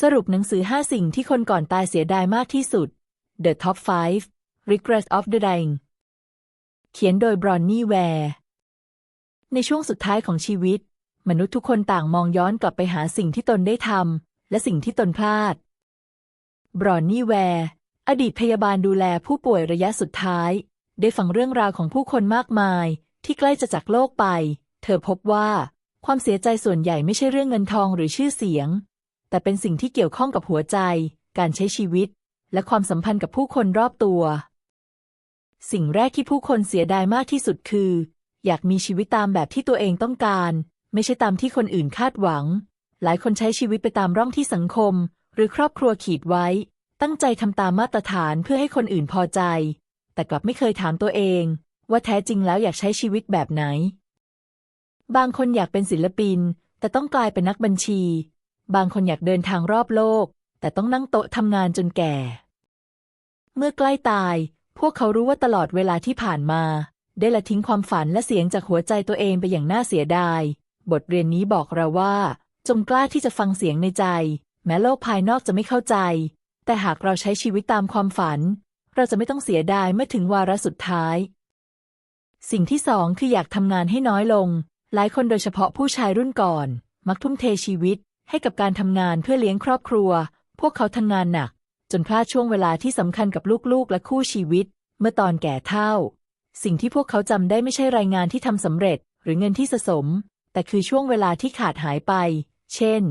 สรุปหนังสือ 5 สิ่งที่คนก่อนตายเสียดายมากที่สุด The Top 5 Regrets of the Dying เขียนโดยบรอนนี่แวร์ในช่วงสุดท้ายของชีวิต มนุษย์ทุกคนต่างมองย้อนกลับไปหาสิ่งที่ตนได้ทำและสิ่งที่ตนพลาด บรอนนี่แวร์ อดีตพยาบาลดูแลผู้ป่วยระยะสุดท้าย ได้ฟังเรื่องราวของผู้คนมากมาย ที่ใกล้จะจากโลกไป เธอพบว่า ความเสียใจส่วนใหญ่ไม่ใช่เรื่องเงินทองหรือชื่อเสียง แต่เป็นสิ่งที่เกี่ยวข้องกับหัวใจ การใช้ชีวิต และความสัมพันธ์กับผู้คนรอบตัว สิ่งแรกที่ผู้คนเสียดายมากที่สุดคือ อยากมีชีวิตตามแบบที่ตัวเองต้องการ ไม่ใช่ตามที่คนอื่นคาดหวัง หลายคนใช้ชีวิตไปตามร่องที่สังคม หรือครอบครัวขีดไว้ ตั้งใจทำตามมาตรฐานเพื่อให้คนอื่นพอใจ แต่กลับไม่เคยถามตัวเอง ว่าแท้จริงแล้วอยากใช้ชีวิตแบบไหน บางคนอยากเป็นศิลปิน แต่ต้องกลายเป็นนักบัญชี บางคนอยากเดินทางรอบโลก แต่ต้องนั่งโต๊ะทำงานจนแก่ เมื่อใกล้ตาย พวกเขารู้ว่าตลอดเวลาที่ผ่านมา ได้ละทิ้งความฝันและเสียงจากหัวใจตัวเองไปอย่างน่าเสียดาย บทเรียนนี้บอกเราว่า จงกล้าที่จะฟังเสียงในใจ แม้โลกภายนอกจะไม่เข้าใจ แต่หากเราใช้ชีวิตตามความฝัน เราจะไม่ต้องเสียดายเมื่อถึงวาระสุดท้าย สิ่งที่สองคืออยากทำงานให้น้อยลง หลายคนโดยเฉพาะผู้ชายรุ่นก่อน มักทุ่มเทชีวิต ให้กับการทำงานเพื่อเลี้ยงครอบครัว พวกเขาทำงานหนัก จนพลาดช่วงเวลาที่สำคัญกับลูกๆ และคู่ชีวิต เมื่อตอนแก่เฒ่า สิ่งที่พวกเขาจำได้ไม่ใช่รายงานที่ทำสำเร็จ หรือเงินที่สะสม แต่คือช่วงเวลาที่ขาดหายไป เช่น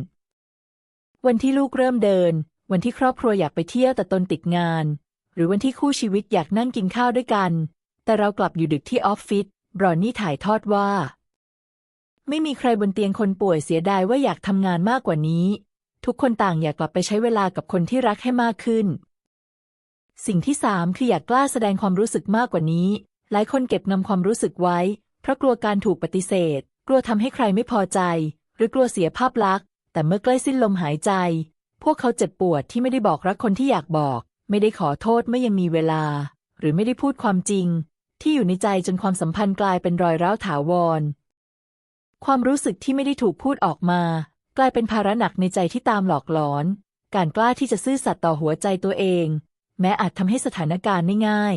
วันที่ลูกเริ่มเดิน วันที่ครอบครัวอยากไปเที่ยวแต่ตนติดงาน หรือวันที่คู่ชีวิตอยากนั่งกินข้าวด้วยกัน แต่เรากลับอยู่ดึกที่ออฟฟิศบรอนนี่ถ่ายทอดว่า ไม่มีใครบนเตียงคนป่วยเสียดายว่าอยากทำงานมากกว่านี้ ทุกคนต่างอยากกลับไปใช้เวลากับคนที่รักให้มากขึ้น สิ่งที่สามคืออยากกล้าแสดงความรู้สึกมากกว่านี้ หลายคนเก็บนำความรู้สึกไว้ เพราะกลัวการถูกปฏิเสธ กลัวทำให้ใครไม่พอใจ หรือกลัวเสียภาพลักษณ์ แต่เมื่อใกล้สิ้นลมหายใจ พวกเขาเจ็บปวดที่ไม่ได้บอกรักคนที่อยากบอก ไม่ได้ขอโทษเมื่อยังมีเวลา หรือไม่ได้พูดความจริง ที่อยู่ในใจจนความสัมพันธ์กลายเป็นรอยร้าวถาวร ความรู้สึกที่ไม่ได้ถูกพูดออกมา กลายเป็นภาระหนักในใจที่ตามหลอกหลอน การกล้าที่จะซื่อสัตย์ต่อหัวใจตัวเอง แม้อาจทำให้สถานการณ์ไม่ง่าย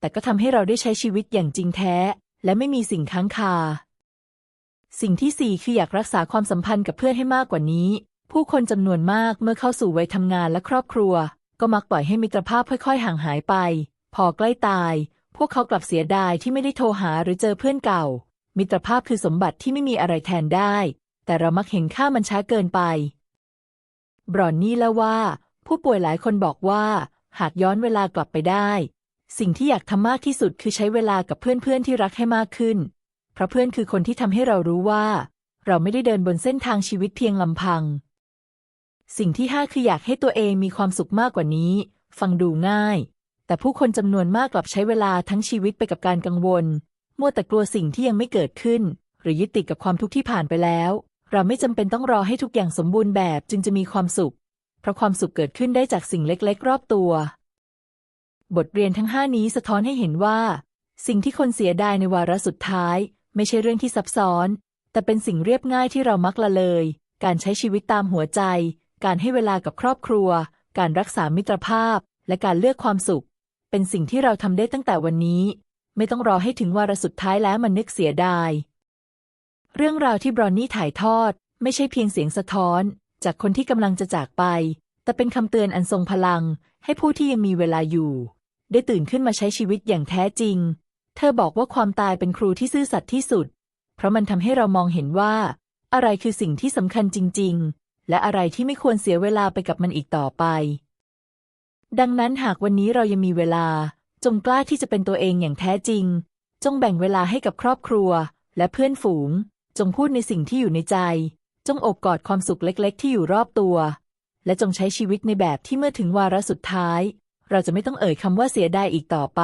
แต่ก็ทำให้เราได้ใช้ชีวิตอย่างจริงแท้ และไม่มีสิ่งค้างคา สิ่งที่สี่คืออยากรักษาความสัมพันธ์กับเพื่อนให้มากกว่านี้ ผู้คนจำนวนมากเมื่อเข้าสู่วัยทำงานและครอบครัว ก็มักปล่อยให้มิตรภาพค่อย ๆ ห่างหายไป พอใกล้ตาย พวกเขากลับเสียดายที่ไม่ได้โทรหาหรือเจอเพื่อนเก่า มิตรภาพคือสมบัติที่ไม่มีอะไรแทนได้ แต่เรามักเห็นค่ามันช้าเกินไป บรอนนี่เล่าว่า ผู้ป่วยหลายคนบอกว่า หากย้อนเวลากลับไปได้ สิ่งที่อยากทำมากที่สุดคือใช้เวลากับเพื่อนๆที่รักให้มากขึ้น เพราะเพื่อนคือคนที่ทำให้เรารู้ว่า เราไม่ได้เดินบนเส้นทางชีวิตเพียงลำพัง สิ่งที่ห้าคืออยากให้ตัวเองมีความสุขมากกว่านี้ ฟังดูง่าย แต่ผู้คนจำนวนมากกลับใช้เวลาทั้งชีวิตไปกับการกังวล มัวแต่กลัวสิ่งที่ยังไม่เกิดขึ้น หรือยึดติดกับความทุกข์ที่ผ่านไปแล้ว เราไม่จำเป็นต้องรอให้ทุกอย่างสมบูรณ์แบบจึงจะมีความสุข เพราะความสุขเกิดขึ้นได้จากสิ่งเล็ก ๆ รอบตัว บทเรียนทั้งห้านี้สะท้อนให้เห็นว่า สิ่งที่คนเสียดายในวาระสุดท้าย ไม่ใช่เรื่องที่ซับซ้อน แต่เป็นสิ่งเรียบง่ายที่เรามักละเลย การใช้ชีวิตตามหัวใจ การให้เวลากับครอบครัว การรักษามิตรภาพ และการเลือกความสุข เป็นสิ่งที่เราทำได้ตั้งแต่วันนี้ ไม่ต้องรอให้ถึงวาระสุดท้ายแล้วมันนึกเสียดาย เรื่องราวที่บรอนนี่ถ่ายทอด ไม่ใช่เพียงเสียงสะท้อน จากคนที่กำลังจะจากไป แต่เป็นคำเตือนอันทรงพลัง ให้ผู้ที่ยังมีเวลาอยู่ ได้ตื่นขึ้นมาใช้ชีวิตอย่างแท้จริง เธอบอกว่าความตายเป็นครูที่ซื่อสัตย์ที่สุด เพราะมันทำให้เรามองเห็นว่า อะไรคือสิ่งที่สำคัญจริง ๆ และอะไรที่ไม่ควรเสียเวลาไปกับมันอีกต่อไปดังนั้นหากวันนี้เรายังมีเวลา จงกล้าที่จะเป็นตัวเองอย่างแท้จริง จงแบ่งเวลาให้กับครอบครัว และเพื่อนฝูง จงพูดในสิ่งที่อยู่ในใจ จงอบกอดความสุขเล็กๆ ที่อยู่รอบตัว และจงใช้ชีวิตในแบบที่เมื่อถึงวาระสุดท้าย เราจะไม่ต้องเอ่ยคำว่าเสียดายอีกต่อไป